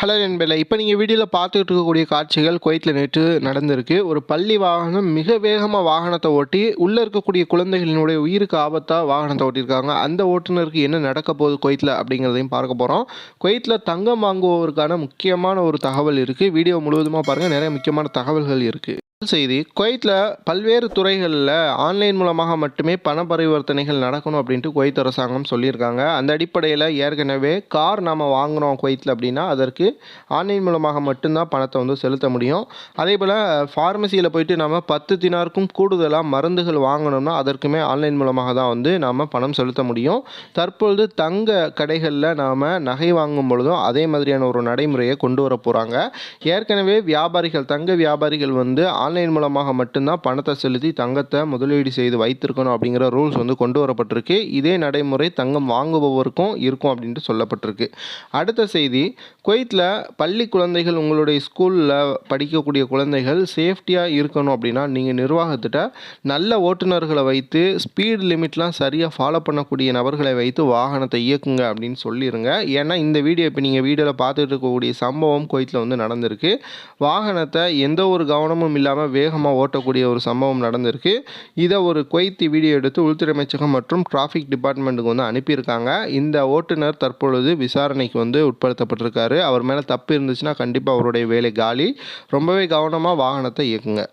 Hello நண்பர்களே. இப்போ நீங்கள் வீடியோவில் பார்த்துக்கிட்டு இருக்கக்கூடிய காட்சிகள் குவைத்தில் நேற்று நடந்திருக்கு. ஒரு பள்ளி வாகனம் மிக வேகமாக வாகனத்தை ஓட்டி உள்ளே இருக்கக்கூடிய குழந்தைகளினுடைய உயிருக்கு ஆபத்தாக வாகனத்தை ஓட்டியிருக்காங்க. அந்த ஓட்டுநருக்கு என்ன நடக்க போகுது குவைத்தில் அப்படிங்கிறதையும் பார்க்க போகிறோம் குவைத்தில் தங்கம் வாங்குவோருக்கான முக்கியமான ஒரு தகவல் இருக்குது வீடியோ முழுவதுமாக பாருங்கள் நிறைய முக்கியமான தகவல்கள் இருக்குது செய்தி குவைத்தில் பல்வேறு துறைகளில் ஆன்லைன் மூலமாக மட்டுமே பண பரிவர்த்தனைகள் நடக்கணும் அப்படின்ட்டு குவைத் அரசாங்கம் சொல்லியிருக்காங்க. அந்த அடிப்படையில் ஏற்கனவே கார் நாம் வாங்குகிறோம் குவைத்தில் அப்படின்னா அதற்கு ஆன்லைன் மூலமாக மட்டும்தான் பணத்தை வந்து செலுத்த முடியும். அதே போல் ஃபார்மசியில் போயிட்டு நம்ம பத்து தினாருக்கும் கூடுதலாக மருந்துகள் வாங்கணும்னா அதற்குமே ஆன்லைன் மூலமாக தான் வந்து நாம் பணம் செலுத்த முடியும். தற்பொழுது தங்க கடைகளில் நாம் நகை வாங்கும் பொழுதும் அதே மாதிரியான ஒரு நடைமுறையை கொண்டு வர போகிறாங்க ஏற்கனவே வியாபாரிகள் தங்க வியாபாரிகள் வந்து ஆன்லைன் மூலமாக மட்டும்தான் பணத்தை செலுத்தி தங்கத்தை முதலீடு செய்து வைத்திருக்கணும் அப்படிங்கிற ரூல்ஸ் வந்து கொண்டு வரப்பட்டிருக்கு. இதே நடைமுறை தங்கம் வாங்குபவருக்கும் இருக்கும் அப்படின்ட்டு சொல்லப்பட்டிருக்கு. அடுத்த செய்தி குவைத்தில் பள்ளி குழந்தைகள் உங்களுடைய ஸ்கூலில் படிக்கக்கூடிய குழந்தைகள் சேஃப்டியாக இருக்கணும் அப்படின்னா நீங்கள் நிர்வாகத்திட்ட நல்ல ஓட்டுநர்களை வைத்து ஸ்பீட் லிமிட்லாம் சரியாக ஃபாலோ பண்ணக்கூடிய நபர்களை வைத்து வாகனத்தை இயக்குங்க அப்படின்னு சொல்லிடுங்க ஏன்னா இந்த வீடியோ இப்போ நீங்கள் வீடியோவில் பார்த்துட்டு இருக்கக்கூடிய சம்பவம் குவைத்தில் வந்து நடந்திருக்கு. வாகனத்தை எந்த ஒரு கவனமும் இல்லாமல் வேகமாக ஓட்டக்கூடிய ஒரு சம்பவம் நடந்திருக்கு. இதை ஒரு குவைத்தி வீடியோ எடுத்து உள்துறை அமைச்சகம் மற்றும் டிராஃபிக் டிபார்ட்மெண்ட்டுக்கு வந்து அனுப்பியிருக்காங்க. இந்த ஓட்டுநர் தற்பொழுது விசாரணைக்கு வந்து உட்படுத்தப்பட்டிருக்காரு. அவர் மேலே தப்பு இருந்துச்சுன்னா கண்டிப்பாக அவருடைய வேலை காலி. ரொம்பவே கவனமாக வாகனத்தை இயக்குங்க.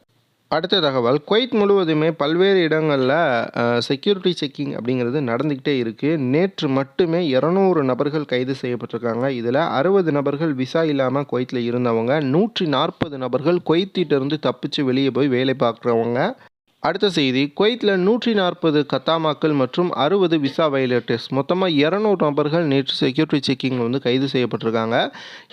அடுத்த தகவல் குவைத் முழுவதுமே பல்வேறு இடங்களில் செக்யூரிட்டி செக்கிங் அப்படிங்கிறது நடந்துக்கிட்டே இருக்குது நேற்று மட்டுமே இரநூறு நபர்கள் கைது செய்யப்பட்டிருக்காங்க. இதில் அறுபது நபர்கள் விசா இல்லாமல் குவைத்தில் இருந்தவங்க நூற்றி நாற்பது நபர்கள் குவைத்திட்டிருந்து தப்பிச்சு வெளியே போய் வேலை பார்க்குறவங்க. அடுத்த செய்தி குவைத்தில் நூற்றி நாற்பது கத்தாமாக்கள் மற்றும் அறுபது விசா வயலேட்டர்ஸ். மொத்தமாக இரநூறு நபர்கள் நேற்று செக்யூரிட்டி செக்கிங் வந்து கைது செய்யப்பட்டிருக்காங்க.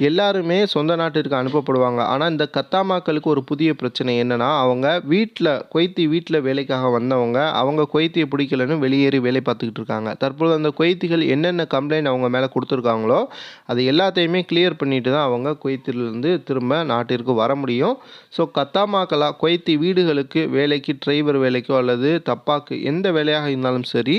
எல்லாருமே சொந்த நாட்டிற்கு அனுப்பப்படுவாங்க. ஆனால் இந்த கத்தாமாக்களுக்கு ஒரு புதிய பிரச்சனை என்னென்னா அவங்க வீட்டில் குவைத்தி வீட்டில் வேலைக்காக வந்தவங்க அவங்க குவைத்தியை பிடிக்கலன்னு வெளியேறி வேலை பார்த்துக்கிட்டு இருக்காங்க. தற்பொழுது அந்த குவைத்திகள் என்னென்ன கம்ப்ளைண்ட் அவங்க மேலே கொடுத்துருக்காங்களோ அது எல்லாத்தையுமே கிளியர் பண்ணிட்டு தான் அவங்க குவைத்திலிருந்து திரும்ப நாட்டிற்கு வர முடியும். ஸோ கத்தாமாக்களாக குவைத்தி வீடுகளுக்கு வேலைக்கு டிரைவர் வேலைக்கோ அல்லது தப்பாக்கு எந்த வேலையாக இருந்தாலும் சரி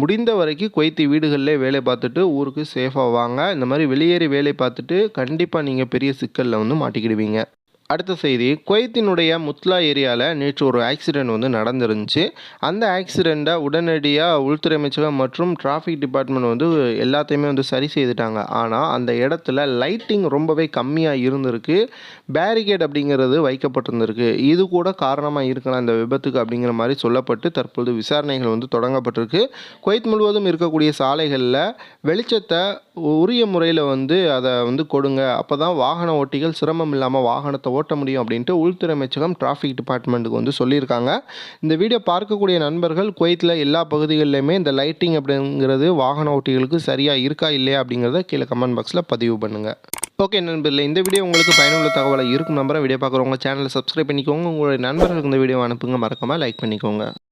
முடிந்த வரைக்கும் குவைத்தி வீடுகளிலே வேலை பார்த்துட்டு ஊருக்கு சேஃபாக வாங்க. இந்த மாதிரி வெளியேறி வேலை பார்த்துட்டு கண்டிப்பாக நீங்கள் பெரிய சிக்கலில் வந்து மாட்டிக்கிடுவீங்க. அடுத்த செய்தி. குவைத்தினுடைய முத்லா ஏரியாவில் நேற்று ஒரு ஆக்சிடெண்ட் வந்து நடந்துருந்துச்சு. அந்த ஆக்சிடெண்ட்டை உடனடியாக உள்துறை அமைச்சகம் மற்றும் டிராஃபிக் டிபார்ட்மெண்ட் வந்து எல்லாத்தையுமே வந்து சரி செய்துட்டாங்க. ஆனால் அந்த இடத்துல லைட்டிங் ரொம்பவே கம்மியாக இருந்திருக்கு. பேரிகேட் அப்படிங்கிறது வைக்கப்பட்டிருந்திருக்கு. இது கூட காரணமாக இருக்கலாம் இந்த விபத்துக்கு அப்படிங்கிற மாதிரி சொல்லப்பட்டு தற்பொழுது விசாரணைகள் வந்து தொடங்கப்பட்டிருக்கு. குவைத் முழுவதும் இருக்கக்கூடிய சாலைகளில் வெளிச்சத்தை உரிய முறையில் வந்து அதை வந்து கொடுங்க. அப்போ தான் வாகன ஓட்டிகள் சிரமம் இல்லாமல் வாகனத்தை ஓட்ட முடியும் அப்படின்ட்டு உள்துறை அமைச்சகம் டிராஃபிக் டிபார்ட்மெண்ட்டுக்கு வந்து சொல்லியிருக்காங்க. இந்த வீடியோ பார்க்கக்கூடிய நண்பர்கள் குவைத்தில் எல்லா பகுதிகளிலுமே இந்த லைட்டிங் அப்படிங்கிறது வாகன ஓட்டிகளுக்கு சரியாக இருக்கா இல்லையா அப்படிங்கிறத கீழே கமெண்ட் பாக்ஸில் பதிவு பண்ணுங்கள் ஓகே நண்பர்களே இந்த வீடியோ உங்களுக்கு பயனுள்ள தகவலாக இருக்கும் நம்பரை வீடியோ பார்க்குறவங்க சேனலை சப்ஸ்கிரைப் பண்ணிக்கோங்க. உங்களுடைய நண்பர்களுக்கு இந்த வீடியோ அனுப்புங்க. மறக்காமல் லைக் பண்ணிக்கோங்க.